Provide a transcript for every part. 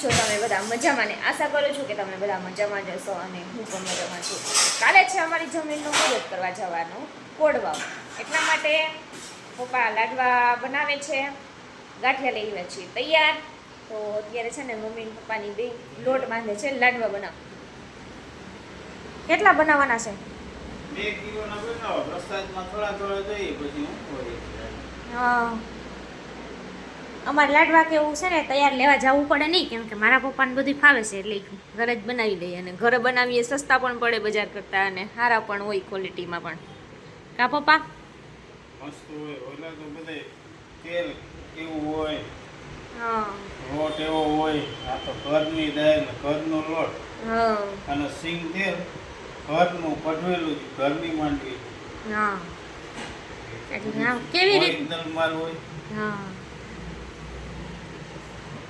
છો તમે બધા મજામાં ને આશા કરું છું કે તમે બધા મજામાં જશો અને હું પણ મજામાં છું. કાલે છે અમારી જમીનનો મુહૂર્ત કરવા જવાનું કોડવા. એટલા માટે પપ્પા લાડવા બનાવે છે ગાંઠિયા લઈ આવ્યા છીએ. તૈયાર? તો અત્યારે છે ને મમ્મી પપ્પાની બે લોટ બાંધે છે લાડવા બનાવ. કેટલા બનાવવાના છે? બે કિલોના બનાવો. પ્રસાદમાં થોડા થોડા જોઈએ પછી હું હા. અમારે લાડવા કે એવું છે ને તૈયાર લેવા જવું પડે નહીં કેમ કે મારા પપ્પાને બધું ફાવે છે એટલે ઘરે જ બનાવી લઈએ અને ઘરે બનાવીએ સસ્તા પણ પડે બજાર કરતાં અને સારા પણ હોય ક્વોલિટીમાં પણ. કા પપ્પા? તેલ કેવું હોય હા. લોટ એવો હોય આ તો ઘરની દાળ ઘરનો લોટ. હા. અને સિંગ તેલ ઘરનું કઢવેલું છે, ઘરની માંડવી. હા. એટલે હા, કેવી રીતે હોય. હા.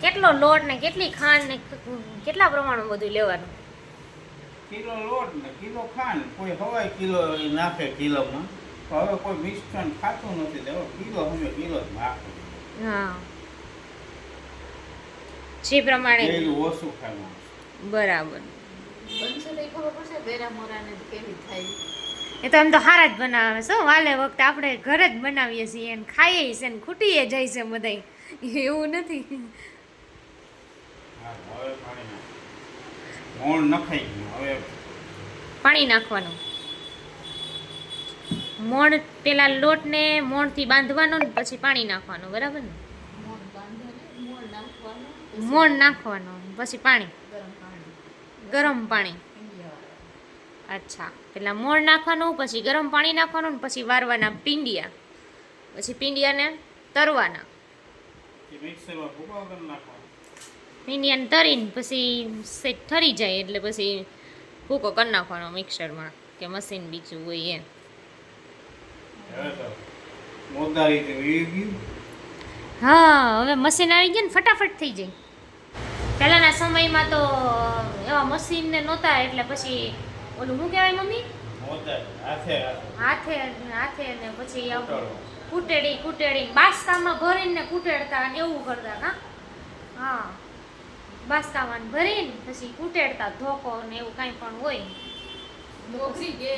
કેટલો લોટ ને કેટલી ખાંડ ને કેટલા પ્રમાણમાં બધું લેવાનું? કિલો લોટ ને કિલો ખાંડ. કોઈ હવાય કિલો નાખે કિલોમાં. હવે કોઈ મિશ્રણ ખાતું નથી હવે કિલો અમે કિલો જ નાખે. હા. જે પ્રમાણે ઓછું ખાવાનું. બરાબર. એ તો એમ તો હારા જ બનાવે છે હો. વાલે વખતે આપણે ઘરે જ બનાવીએ છીએ એને ખાઈએ છે ને ખૂટીએ જાય છે બધાય. એવું નથી. મોણ નખાઈ ગયું. હવે પાણી નાખવાનું. મોણ પેલા લોટને મોણથી બાંધવાનો ને પછી પાણી નાખવાનું બરાબર ને? મોણ નાખવાનું પછી પાણી. ગરમ પાણી. અચ્છા. પેલા મોણ નાખવાનું પછી ગરમ પાણી નાખવાનું પછી વારવાના પીંડિયા. પછી પીંડિયાને તરવાના. મિક્સરમાં ભૂકો કરી નાખવાનો. પીંડિયાને તરીને પછી સેટ ઠરી જાય એટલે પછી ભૂકો કરી નાખવાનો મિક્સરમાં કે મશીન બીજું હોય એ હવે તો મોદારી તો એવી ગયું. હા હવે મશીન આવી ગયા ને ફટાફટ થઈ જાય. પહેલાંના સમયમાં તો એવા મશીન ને નહોતા એટલે પછી ઓલું શું કહેવાય મમ્મી? હાથે હાથે. ને પછી કૂટડો. કૂટેડી બાસકામાં ભરીને કૂટેડતા એવું કરતા હા. બાસકામાં ભરીને પછી કૂટેડતા ધોકો ને એવું કાંઈ પણ હોય.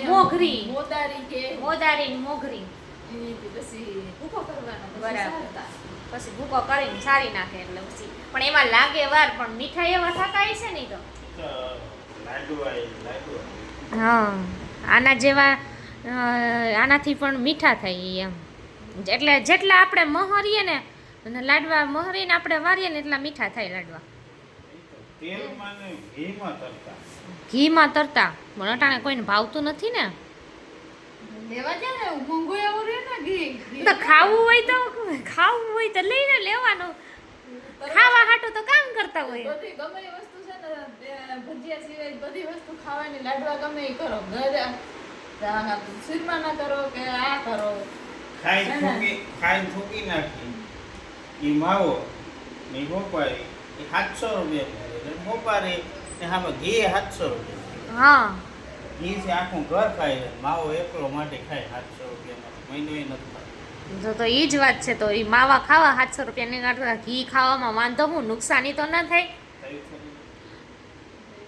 મોઘરી. મોદારી કે? મોદારી મોઘરી પછી ભૂકો કરવાનો બરાબર. પછી ભૂકો કરીને સારી નાખે એટલે પછી. પણ એમાં લાગે વાર પણ મીઠાઈ એવા થતા છે ને તો. હા. આના જેવા આનાથી પણ મીઠા થાય એમ. એટલે જેટલા આપણે મહરીએ ને લાડવા મહરીને આપણે વારીએ ને એટલા મીઠા થાય લાડવા. તેલમાં ને ઘીમાં તરતા. ઘીમાં તરતા. પણ અટાણે કોઈને ભાવતું નથી ને? તો ખાવું હોય તો ખાવું હોય તો લઈને લેવાનું. ખાવા હાટું તો કામ કરતા હોય. બધી ગમે વસ્તુ છે ને ભજીયા સિવાય બધી વસ્તુ ખાવાની લાડવા ગમે એ કરો. ઘરે આ શીરમાં ના કરો કે આ કરો. ખાઈ. થૂકી ખાઈ થૂકી નાખી. એ માવો ને એ સાતસો રૂપિયા મોપારી આમાં ઘી સાતસો રૂપિયા હા. ઘી છે આખું ઘર ખાય છે. માવો એકલો માટે ખાય સાતસો રૂપિયામાં. મહિનો એ નથી જો તો તો એ જ વાત છે. તો એ માવા ખાવા સાતસો રૂપિયાની કાઢતા ઘી ખાવામાં વાંધો હું? નુકસાની તો ના થાય?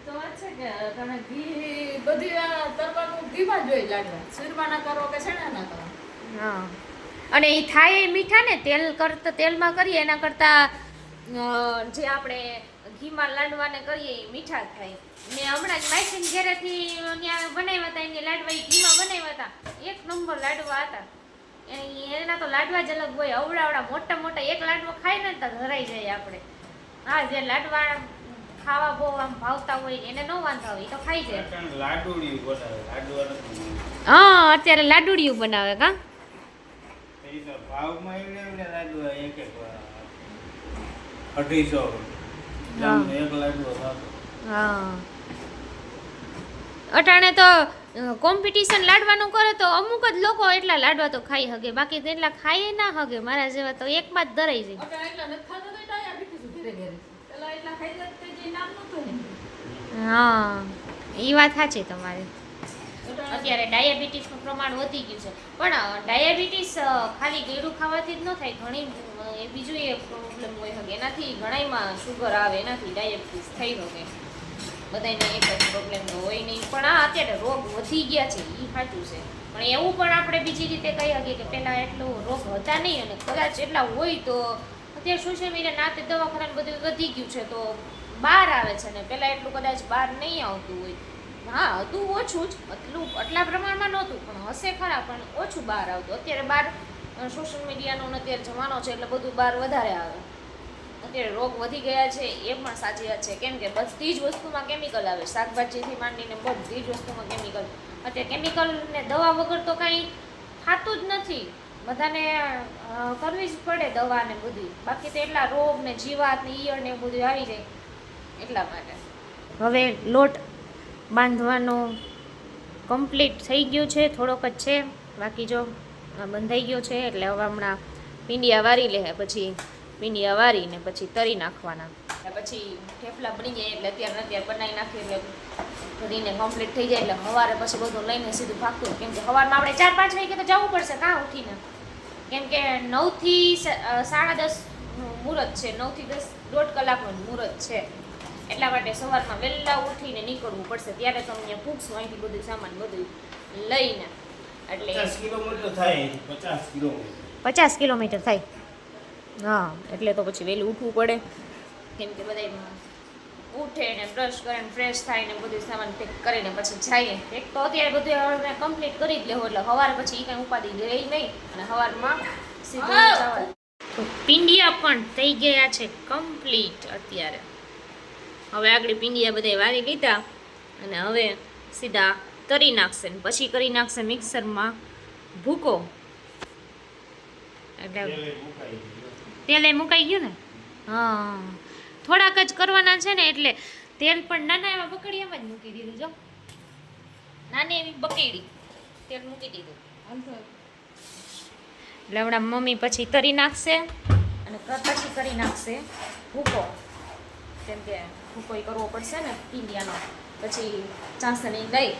તો વાત છે કે તમે ઘી બધી તરવાનું ઘીમાં જ હોય શીરમાં ના કરો કે છેણા ના કરો? હા. અને એ થાય એ મીઠા ને તેલ કરતા તેલમાં કરીએ એના કરતાં જે આપણે ઘીમાં લાડવાને કરીએ એ મીઠા થાય. મેં હમણાં જ માઇસીન ઘેરેથી ત્યાં બનાવ્યા હતા એની લાડવા એ ઘીમાં બનાવ્યા હતા. એક નંબર લાડવા હતા. એની એના તો લાડવા જ અલગ હોય અવડાવડા મોટા મોટા એક લાડવો ખાઈ ને તો ધરાઈ જાય આપણે. હા જે લાડવા ખાવા બહુ આમ ભાવતા હોય એને ન વાંધા હોય તો ખાઈ જાય. લાડુડિયું બનાવે લાડવા હા અત્યારે લાડુડિયું બનાવે કા? ભાવમાં લાડવા એક એક અઢીસો. એક લાડવો થતો. હા. અટાણે તો કોમ્પિટિશન લાડવાનું કરે તો અમુક જ લોકો એટલા લાડવા તો ખાઈ હગે. બાકી એટલા ખાઈ ના હગે. મારા જેવા તો એકમાં જ ધરાઈ જાય હા. એ વાત સાચી તમારી. અત્યારે ડાયાબિટીસનું પ્રમાણ વધી ગયું છે. પણ ડાયાબિટીસ ખાલી ગળ્યું ખાવાથી જ ન થાય, ઘણી બીજું એ પ્રોબ્લેમ હોય શકે. એનાથી ઘણાયમાં શુગર આવે, એનાથી ડાયાબિટીસ થઈ શકે. બધાને એક જ પ્રોબ્લેમ હોય નહીં. પણ આ અત્યારે રોગ વધી ગયા છે એ સાચું છે. પણ એવું પણ આપણે બીજી રીતે કહી શકીએ કે પહેલાં એટલો રોગ હતા નહીં અને કદાચ એટલા હોય તો અત્યારે સોશિયલ મીડિયા નાતે દવાખાના બધું વધી ગયું છે તો બહાર આવે છે ને પહેલાં એટલું કદાચ બહાર નહીં આવતું હોય. હા હતું ઓછું જ. એટલું આટલા પ્રમાણમાં નહોતું, પણ હશે ખરા, પણ ઓછું બહાર આવતું. અત્યારે બહાર સોશિયલ મીડિયાનો અત્યારે જમાનો છે, એટલે બધું બહાર વધારે આવે. અત્યારે રોગ વધી ગયા છે, એ પણ સાચી વાત છે. કેમ કે બધી જ વસ્તુમાં કેમિકલ આવે. શાકભાજીથી માંડીને બધી જ વસ્તુમાં કેમિકલ અત્યારે કેમિકલ ને દવા વગર તો કાંઈ ખાતું જ નથી. બધાને કરવી જ પડે દવા ને બધી. બાકી તો એટલા રોગ ને જીવાત ને ઈયળ ને બધું આવી જાય એટલા માટે. હવે લોટ બાંધવાનો કમ્પ્લીટ થઈ ગયું છે, થોડોક જ છે. બાકી જો બંધાઈ ગયો છે, એટલે હવે હમણાં પીંડિયા વારી લે, પછી પીંડિયા વારીને પછી તરી નાખવાના. પછી થેપલા બની જાય, એટલે અત્યારે અત્યારે બનાવી નાખીએ, એટલે ઘડીને કમ્પ્લીટ થઈ જાય, એટલે સવારે પછી બધું લઈને સીધું ભાગતું. કેમ કે સવારમાં આપણે ચાર પાંચ વાગે તો જવું પડશે કાં ઉઠીને. કેમ કે નવથી સાડા દસ મુહૂર્ત છે, નવથી દસ દોઢ કલાકનું મુહૂર્ત છે. એટલા માટે સવારમાં વહેલા ઉઠીને નીકળવું પડશે. ત્યારે તો અહીંયા પૂછશું અહીંથી બધું સામાન બધું લઈને. એટલે પચાસ કિલોમીટર થાય પચાસ કિલોમીટર. પચાસ કિલોમીટર થાય. હા એટલે તો પછી વહેલું ઉઠવું પડે. કેમ કે બધા ઉઠે ને બ્રશ કરે ને ફ્રેશ થાય ને બધું સામાન પેક કરીને પછી જઈએ એક તો અત્યારે બધું હવે કમ્પ્લીટ કરી જ લેવું એટલે સવારે પછી એ કાંઈ ઉપાધિ રહી નહીં. અને સવારમાં સીધું પિંડિયા પણ થઈ ગયા છે કમ્પ્લીટ અત્યારે. હવે આગળ પીંગિયા બધા વારી લીધા અને હવે સીધા તરી નાખશે ને પછી કરી નાખશે મિક્સરમાં ભૂકો. એટલે. તેલ એ મુકાઈ ગયું. ને? હા. થોડાક જ કરવાના છે ને એટલે તેલ પણ નાના એવા બકડીયામાં જ મૂકી દીધું જો. નાની એવી બકેડી તેલ મૂકી દીધું. એટલે હમણાં મમ્મી પછી તરી નાખશે અને પછી કરી નાખશે ભૂકો. કેમ કે ય કરવો પડશે ને પીંડિયાનો પછી ચાસણી લઈ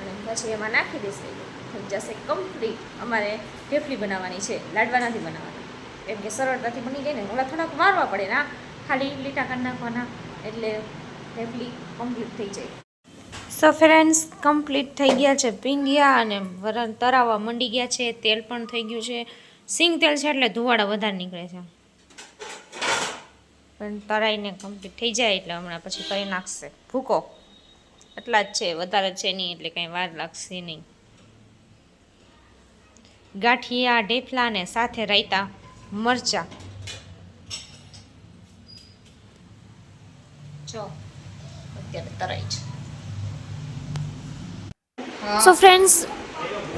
અને પછી એમાં નાખી દેશે થઈ જશે કમ્પ્લીટ અમારે ઢેફલી બનાવવાની છે લાડવા નથી બનાવવાના. કેમ કે સરળતાથી બની જાય ને ઓલા થોડાક મારવા પડે ના ખાલી લીટા કરી નાખવાના. એટલે ઢેફલી કમ્પ્લીટ થઈ જાય. સો ફ્રેન્ડ્સ કમ્પ્લીટ થઈ ગયા છે પીંગ્યા અને વરણ તરાવા મંડી ગયા છે, તેલ પણ થઈ ગયું છે. સિંગ તેલ છે એટલે ધુવાડા વધારે નીકળે છે. પણ તરાઈને કમ્પ્લીટ થઈ જાય એટલે હમણાં પછી કરી નાખશે. ભૂકો. એટલા જ છે, વધારે છે નહીં એટલે કંઈ વાર લાગશે નહીં. ગાંઠિયા, ઢેફલા ને સાથે રાયતા, મરચા. જો, અત્યારે તરાઈ છે. સો ફ્રેન્ડ્સ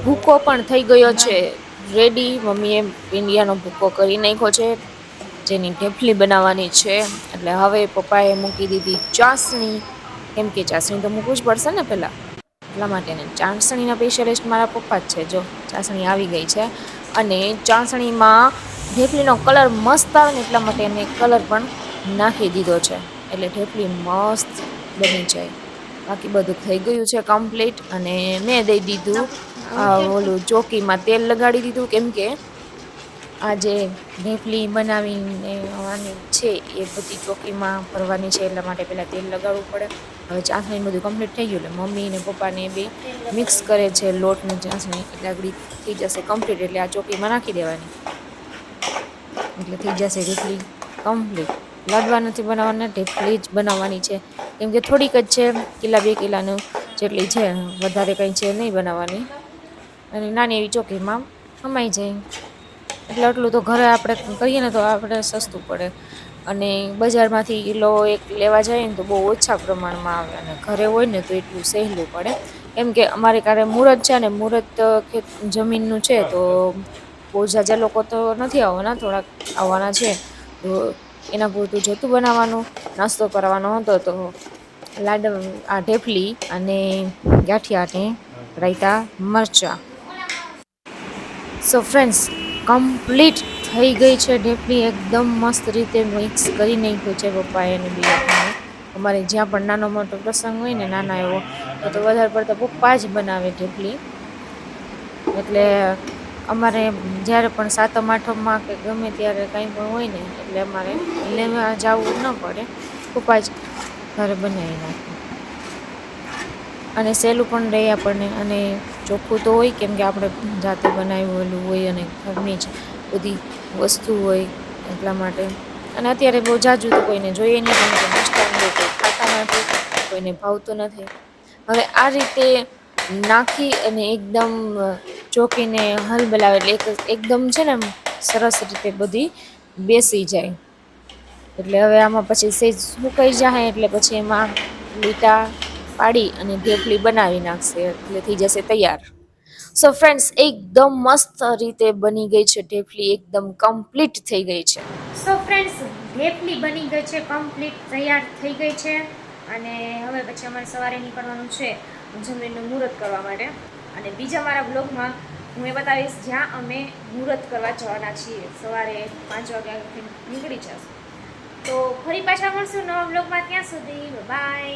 ભૂકો પણ થઈ ગયો છે. રેડી મમ્મીએ ભીંડિયાનો ભૂકો કરી નાખ્યો છે. જેની ઢેફલી બનાવવાની છે. એટલે હવે પપ્પાએ મૂકી દીધી ચાસણી. કેમ કે ચાસણી તો મૂકવું જ પડશે ને પહેલાં. એટલા માટેને ચાસણીના સ્પેશિયલિસ્ટ મારા પપ્પા જ છે. જો ચાસણી આવી ગઈ છે અને ચાસણીમાં ઢેફલીનો કલર મસ્ત આવે ને એટલા માટે એને કલર પણ નાખી દીધો છે. એટલે ઢેફલી મસ્ત બની જાય. બાકી બધું થઈ ગયું છે કમ્પ્લીટ અને મેં દઈ દીધું ઓલું ચોકીમાં તેલ લગાડી દીધું. કેમ કે આ જે ઢેફલી બનાવીને આવવાની છે એ બધી ચોકીમાં ભરવાની છે એટલા માટે પહેલાં તેલ લગાડવું પડે. હવે ચાસણી બધું કમ્પ્લીટ થઈ ગયું એટલે મમ્મી ને પપ્પાને બે મિક્સ કરે છે લોટને ચાસણી. એટલે આગળ થઈ જશે કમ્પ્લીટ એટલે આ ચોકીમાં નાખી દેવાની. એટલે થઈ જશે ઢેફલી કમ્પ્લીટ લાડવા નથી બનાવવાના, ઢેફલી જ બનાવવાની છે. કેમ કે થોડીક જ છે કિલા બે કિલાનું જેટલી છે, વધારે કંઈ છે નહીં બનાવવાની. અને નાની એવી ચોકીમાં સમાઈ જાય. એટલે આટલું તો ઘરે આપણે કરીએ ને તો આપણે સસ્તું પડે. અને બજારમાંથી કિલો એક લેવા જઈએ ને તો બહુ ઓછા પ્રમાણમાં આવે અને ઘરે હોય ને તો એટલું સહેલું પડે. કેમ કે અમારે કારે મુહૂર્ત છે ને મુહૂર્ત જમીનનું છે તો બહુ ઝાઝા લોકો તો નથી આવવાના, થોડાક આવવાના છે. તો એના પૂરતું જતું બનાવવાનું, નાસ્તો કરવાનો હતો તો લાડ, આ ઢેફલી અને ગાંઠિયા અને રાયતા, મરચાં. સો ફ્રેન્ડ્સ કમ્પ્લીટ થઈ ગઈ છે. ઢેફલી એકદમ મસ્ત રીતે મિક્સ કરી નાખ્યું છે પપ્પાએ અને બિયાને અમારે જ્યાં પણ નાનો મોટો પ્રસંગ હોય ને નાના એવો તો વધારે પડતા પપ્પા જ બનાવે ઢેફલી. એટલે અમારે જ્યારે પણ સાતમ, આઠમમાં કે ગમે ત્યારે કંઈ પણ હોય ને, એટલે અમારે લેવા જવું ન પડે. પપ્પા જ ઘરે બનાવી નાખે. અને સહેલું પણ રહે આપણને. અને ચોખ્ખું તો હોય કેમ કે આપણે જાતે બનાવેલું હોય અને ઘરની જ બધી વસ્તુ હોય એટલા માટે. અને અત્યારે બહુ જાજુ તો કોઈને જોઈએ નહીં કેમ કે બહુ કોઈ ખાતા નથી, કોઈને ભાવતું નથી. હવે આ રીતે નાખી અને એકદમ ચોકીને હલ બલાવે એટલે એક એકદમ છે ને સરસ રીતે બધી બેસી જાય. એટલે હવે આમાં પછી સેજ સુકાઈ જાય એટલે પછી એમાં લીટા પાડી અને ઢેફલી બનાવી નાખશે એટલે થઈ જશે તૈયાર. સો ફ્રેન્ડ્સ એકદમ મસ્ત રીતે બની ગઈ છે ઢેફલી એકદમ કમ્પ્લીટ થઈ ગઈ છે. સો ફ્રેન્ડ્સ ઢેફલી બની ગઈ છે કમ્પ્લીટ તૈયાર થઈ ગઈ છે. અને હવે પછી અમારે સવારે નીકળવાનું છે જમીનનું મુહૂર્ત કરવા માટે. અને બીજા મારા બ્લોગમાં હું એ બતાવીશ જ્યાં અમે મુહૂર્ત કરવા જવાના છીએ. સવારે પાંચ વાગ્યાથી નીકળી જશું. તો ફરી પાછા મળશું નવા બ્લોગમાં ત્યાં સુધી બાય